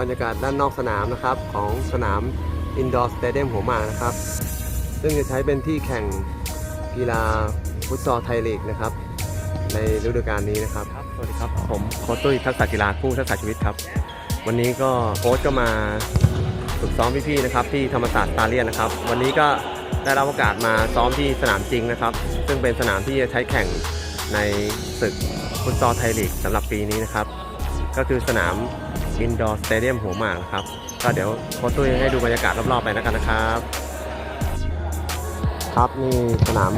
บรรยากาศด้านนอกสนามนะครับ ของสนามอินดอร์สเตเดียมหัวหมากนะครับ ซึ่งจะใช้เป็นที่แข่งกีฬาฟุตซอลไทยลีกนะครับ ในฤดูกาลนี้นะครับสวัสดีครับ ผมโค้ชตุ้ยทักษะกีฬาคู่ทักษะชีวิตครับ วันนี้ก็โค้ชก็มาฝึกซ้อมพี่ๆนะครับที่ธรรมศาสตร์ตาเลียนนะครับ วันนี้ก็ได้รับโอกาสมาซ้อมที่สนามจริงนะครับ ซึ่งเป็นสนามที่จะใช้แข่งในศึกฟุตซอลไทยลีกสำหรับปีนี้นะครับ ก็คือสนาม อินดอร์สเตเดียมหัวหมากนะครับ ก็เดี๋ยวโค้ชตุ้ยให้ดูบรรยากาศรอบๆไปแล้วกันนะครับ ครับนี่สนาม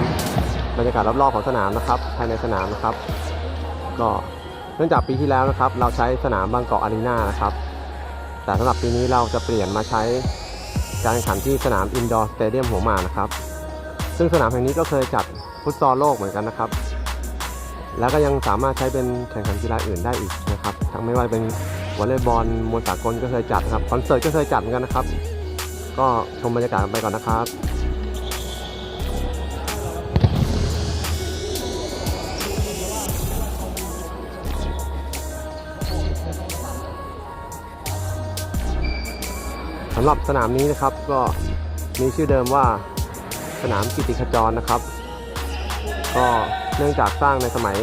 บรรยากาศรอบๆของสนามนะครับ ภายในสนามนะครับ ก็เนื่องจากปีที่แล้วนะครับ เราใช้สนามบางกอกอารีนานะครับ แต่สำหรับปีนี้เราจะเปลี่ยนมาใช้การแข่งขันที่สนามอินดอร์สเตเดียมหัวหมากนะครับ ซึ่งสนามแห่งนี้ก็เคยจัดฟุตซอลโลกเหมือนกันนะครับ แล้วก็ยังสามารถใช้เป็นแข่งขันกีฬาอื่นได้อีกนะครับ ทั้งไม่ว่าเป็น วอลเลย์บอลมวยสากลก็เคยจัดนะครับคอนเสิร์ตก็เคยจัดเหมือนกันนะครับ ก็ชมบรรยากาศกันไปก่อนนะครับสำหรับสนามนี้นะครับก็มีชื่อเดิมว่าสนามกิติขจรนะครับ ก็เนื่องจากสร้างในสมัย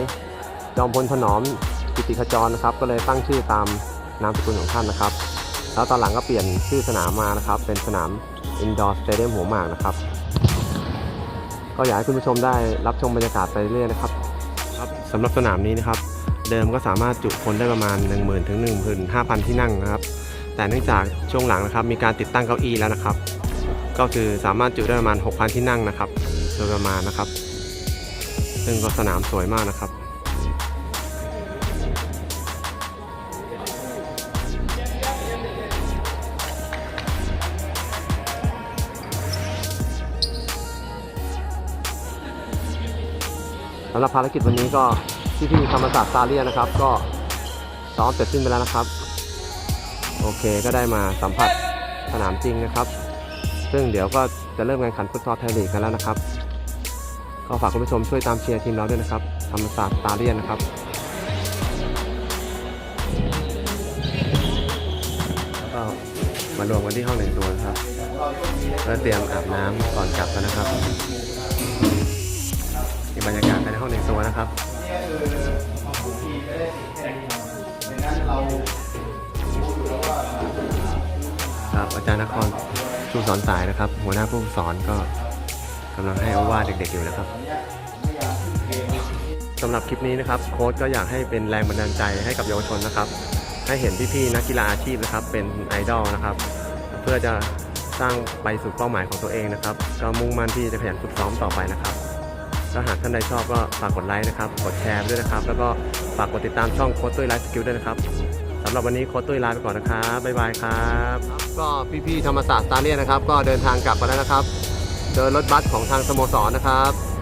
จอมพลถนอมกิติขจรนะครับ ก็เลยตั้งชื่อตาม นามสกุลของท่านนะครับ แล้วตอนหลังก็เปลี่ยนชื่อสนามมานะครับ เป็นสนามอินดอร์สเตเดียมหัวหมากนะครับ ก็อยากให้คุณผู้ชมได้รับชมบรรยากาศไปเรื่อยนะครับครับสำหรับสนามนี้นะครับ เดิมก็สามารถจุคนได้ประมาณ 1 0,000ถึง15,000ที่นั่งนะครับ แต่เนื่องจากช่วงหลังนะครับ มีการติดตั้งเก้าอี้แล้วนะครับ ก็คือสามารถจุได้ประมาณ 6,000 ที่นั่งนะครับ โดยประมาณนะครับ ซึ่งก็สนามสวยมากนะครับ สำหรับภารกิจวันนี้ก็ที่ที่ธรรมศาสตร์ซาเลียนนะครับ ก็ซ้อมเสร็จสิ้นไปแล้วนะครับ โอเคก็ได้มาสัมผัสสนามจริงนะครับ ซึ่งเดี๋ยวก็จะเริ่มการแข่งขันฟุตซอลไทยลีกกันแล้วนะครับ ก็ฝากคุณผู้ชมช่วยตามเชียร์ทีมเราด้วยนะครับ ธรรมศาสตร์ตาเลียนนะครับแล้วก็มารวมกันที่ห้องหนึ่งตัวนะครับเพื่อเตรียมอาบน้ำก่อนกลับนนะครับ บรรยากาศภายในห้องหนึ่งตัวนะครับครับอาจารย์นครชูสอนสายนะครับ หัวหน้าผู้สอนก็กำลังให้โอวาเด็กๆอยู่นะครับสำหรับคลิปนี้นะครับโค้ชก็อยากให้เป็นแรงบันดาลใจให้กับเยาวชนนะครับ ให้เห็นพี่ๆนักกีฬาอาชีพนะครับ เป็นไอดอลนะครับ เพื่อจะสร้างไปสู่เป้าหมายของตัวเองนะครับ ก็มุ่งมั่นที่จะขยันฝึกซ้อมต่อไปนะครับ ถ้าหากท่านใดชอบก็ฝากกดไลค์นะครับ กดแชร์ด้วยนะครับ แล้วก็ฝากกดติดตามช่องโค้ดตุ้ยไลฟ์สกิลด้วยนะครับสำหรับวันนี้โค้ดตุ้ยลาไปก่อนนะครับ บ๊ายบายครับ ก็พี่ๆธรรมศาสตร์สตาร์เลียนะครับ ก็เดินทางกลับกันแล้วนะครับ เดินรถบัสของทางสโมสรนะครับ